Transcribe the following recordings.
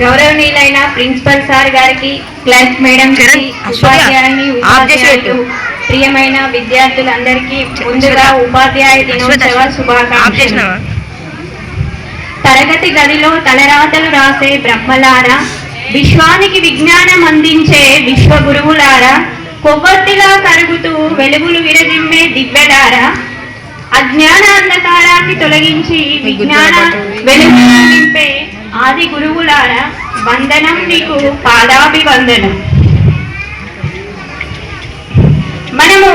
గౌరవనీయులైన principal sir గారికి class madam ఉపాధ్యాయుని ఉపాధ్యాయులు. ప్రియమైన విద్యార్థులందరికీ ముందుగా ఉపాధ్యాయ దినోత్సవ శుభాకాంక్షలు తరగతి గదిలో తలరాతలు రాసే బ్రహ్మలారా విశ్వానికి విజ్ఞానం అందించే విశ్వ గురువులారా కొవ్వొత్తిలా కరుగుతూ వెలుగులు విరజిమ్మే దివ్యలారా అజ్ఞాన అంధకారాన్ని తొలగించి విజ్ఞాన వెలుగు నింపే ఆది గురువులారా వందనం మీకు పాదాభివందనం. మనము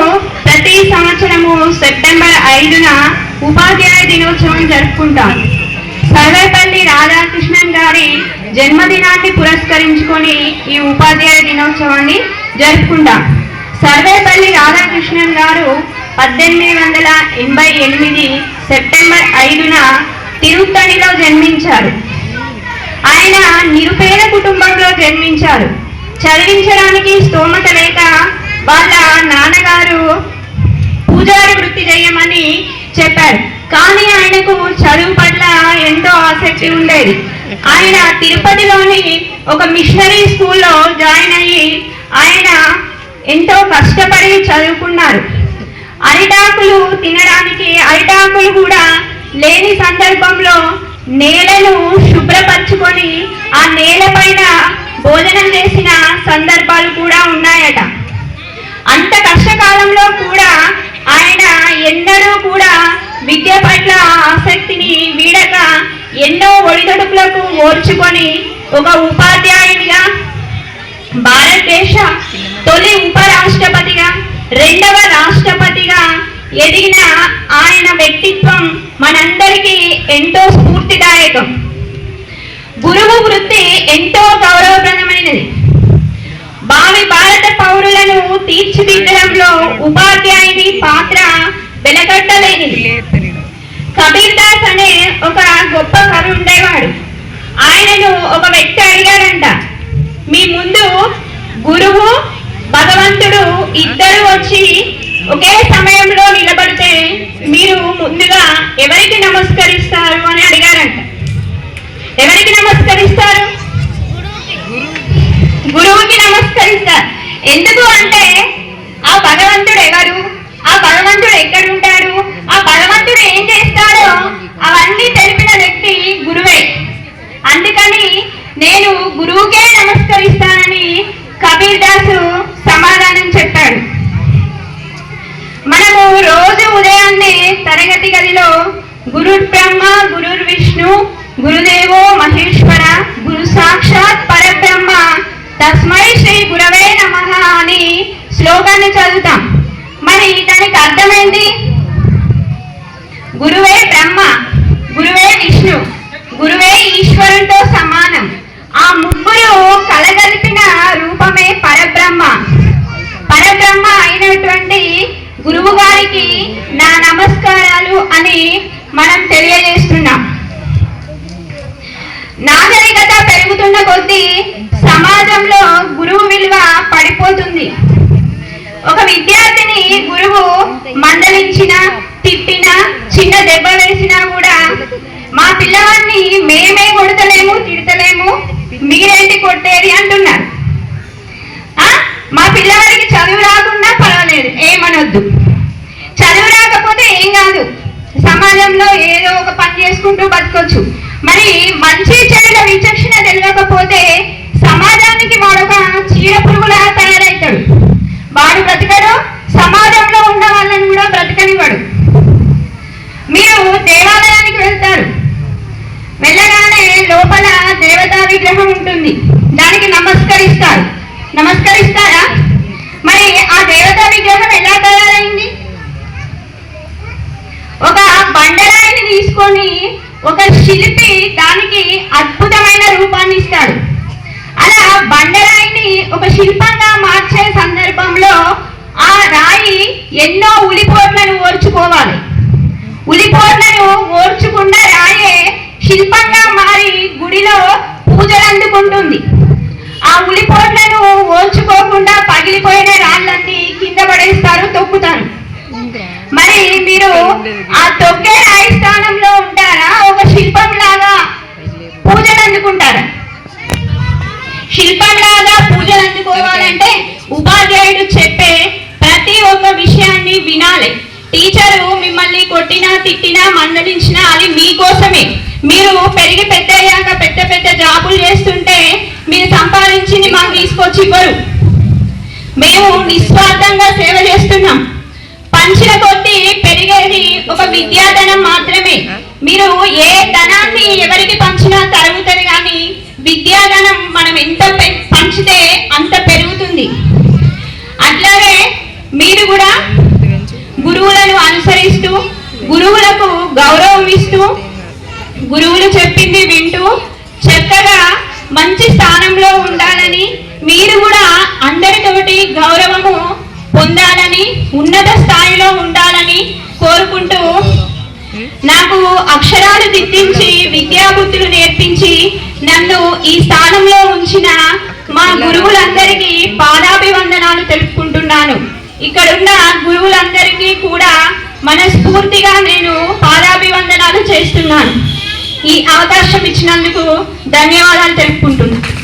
ప్రతి సంవత్సరము సెప్టెంబర్ ఐదున ఉపాధ్యాయ దినోత్సవం జరుపుకుంటాం. సర్వేపల్లి రాధాకృష్ణన్ గారి జన్మదినాన్ని పురస్కరించుకొని ఈ ఉపాధ్యాయ దినోత్సవాన్ని జరుపుకుంటాం. సర్వేపల్లి రాధాకృష్ణన్ గారు పద్దెనిమిది వందల ఎనభై ఎనిమిది సెప్టెంబర్ ఐదున తిరుత్తణిలో జన్మించారు. ఆయన నిరుపేద కుటుంబంలో జన్మించారు. చదివించడానికి స్తోమత లేక వాళ్ళ నాన్నగారు పూజారి వృత్తి చేయమని చెప్పారు. కానీ ఆయనకు చదువు పట్ల ఎంతో ఆసక్తి ఉండేది. ఆయన తిరుపతిలోని ఒక మిషనరీ స్కూల్లో జాయిన్ అయ్యి ఆయన ఎంతో కష్టపడి చదువుకున్నారు. అరిటాకులు తినడానికి అరిటాకులు కూడా లేని సందర్భంలో నేలను శుభ్రపరచుకొని ఆ నేల పైన భోజనం చేసిన సందర్భాలు కూడా ఉన్నాయట. అంత కష్టకాలంలో కూడా ఆయన ఎందరూ కూడా విద్య పట్ల ఆసక్తిని వీడక ఎన్నో ఒడిదొడుకులకు ఓర్చుకొని ఒక ఉపాధ్యాయునిగా భారతదేశ తొలి ఉపరాష్ట్రపతిగా రెండవ రాష్ట్రపతిగా ఎదిగిన ఆయన వ్యక్తిత్వం మనందరికీ ఎంతో స్ఫూర్తిదాయకం. గురువు వృత్తి ఎంతో గౌరవప్రదమైనది. భావి భారత పౌరులను తీర్చిదిద్దడంలో ఉపాధ్యాయుని పాత్ర వెలగట్టలేనిది కబీర్ దాస్ అనే ఒక గొప్ప కవి ఉండేవాడు. ఆయనను ఒక వ్యక్తి అడిగాడంట మీ ముందు గురువు భగవంతుడు ఇద్దరు వచ్చి ఒకే సమయంలో నిలబడితే మీరు ముందుగా ఎవరికి నమస్కరిస్తారు అని అడిగారంట ఎవరికి నమస్కరిస్తారు గురువుకి నమస్కరిస్తారు ఎందుకు అంటే ఆ భగవంతుడు ఎవరు ఆ భగవంతుడు ఎక్కడ ఉంటాడు ఆ భగవంతుడు ఏం చేస్తాడో అవన్నీ తెలిపిన వ్యక్తి గురువే అందుకని నేను గురువుకే నమస్కరిస్తానని కబీర్ దాసు సమాధానం చెప్పాడు మనము రోజు ఉదయాన్నే తరగతి గురుర్ బ్రహ్మ గురుర్ విష్ణు గురుదేవో మహేశ్వర గురు సాక్షాత్ పరబ్రహ్మ. తస్మై శ్రీ గురవే నమ అని శ్లోకాన్ని చదువుతాం. మరి దానికి అర్థమైంది గురువే బ్రహ్మ గురువే విష్ణు గురువే ఈశ్వరునితో సమానం ఆ ముగ్గురు కలగలిపిన రూపమే పరబ్రహ్మ పరబ్రహ్మ అయినటువంటి గురువు గారికి నా నమస్కారాలు అని మనం తెలియజేస్తున్నాం నాగరికత పెరుగుతున్న కొద్దీ సమాజంలో గురువు విలువ పడిపోతుంది. ఒక విద్యార్థిని గురువు మందలించిన తిట్టిన చిన్న దెబ్బ వేసినా కూడా మా పిల్లవాడిని మేమే కొడతలేము తిడతలేము మీరేంటి కొట్టేది అంటున్నారు. ఆ? మా పిల్లవాడికి చదువు రాకుండా పర్వాలేదు ఏమనొద్దు చదువు రాకపోతే ఏం కాదు సమాజంలో ఏదో ఒక పని చేసుకుంటూ బతకొచ్చు. మరి మంచి చెడుల విచక్షణ తెలియకపోతే సమాజానికి వాడొక చీడ పురుగులా తయారవుతాడు వాడు బ్రతకడు సమాజం శిల్పంగా మార్చే సందర్భంలో ఆ రాయి ఎన్నో ఉలిపోర్లను ఓర్చుకోవాలి. ఉలిపోర్లను ఓర్చుకున్న రాయే శిల్పంగా మారి గుడిలో పూజలు అందుకుంటుంది. ఆ ఉలిపోర్లను ఓర్చుకోకుండా పగిలిపోయిన రాళ్ళన్నీ కింద పడేస్తారు తొక్కుతాను మరి మీరు ఆ తొక్కే రాయి స్థానంలో ఉంటారా? ఒక శిల్పం పగి కొట్టినా తిట్టినా మందలించినా అది మీకోసమే. మీరు పెరిగి పెద్ద అయ్యాక పెద్ద పెద్ద జాబులు చేస్తుంటే మీరు సంపాదించింది మాకు తీసుకొచ్చి ఇవ్వరు. మేము నిస్వార్థంగా సేవ చేస్తున్నాం. పంచిన కొద్ది పెరిగేది ఒక విద్యాధనం మాత్రమే. మీరు ఏ ధనాన్ని ఎవరికి పంచినా తరుగుతుంది కానీ విద్యాధనం మనం ఎంత పంచితే అంత గురువులు చెప్పింది వింటూ చక్కగా మంచి స్థానంలో ఉండాలని మీరు కూడా అందరితోటి గౌరవము పొందాలని ఉన్నత స్థాయిలో ఉండాలని కోరుకుంటూ నాకు అక్షరాలు దిద్దించి విద్యాబుద్ధులు నేర్పించి నన్ను ఈ స్థానంలో ఉంచిన మా గురువులందరికీ పాదాభివందనాలు తెలుపుకుంటున్నాను. ఇక్కడున్న గురువులందరికీ కూడా మనస్ఫూర్తిగా నేను పాదాభివందనాలు చేస్తున్నాను. ఈ అవకాశం ఇచ్చినందుకు ధన్యవాదాలు తెలుపుకుంటున్నాను.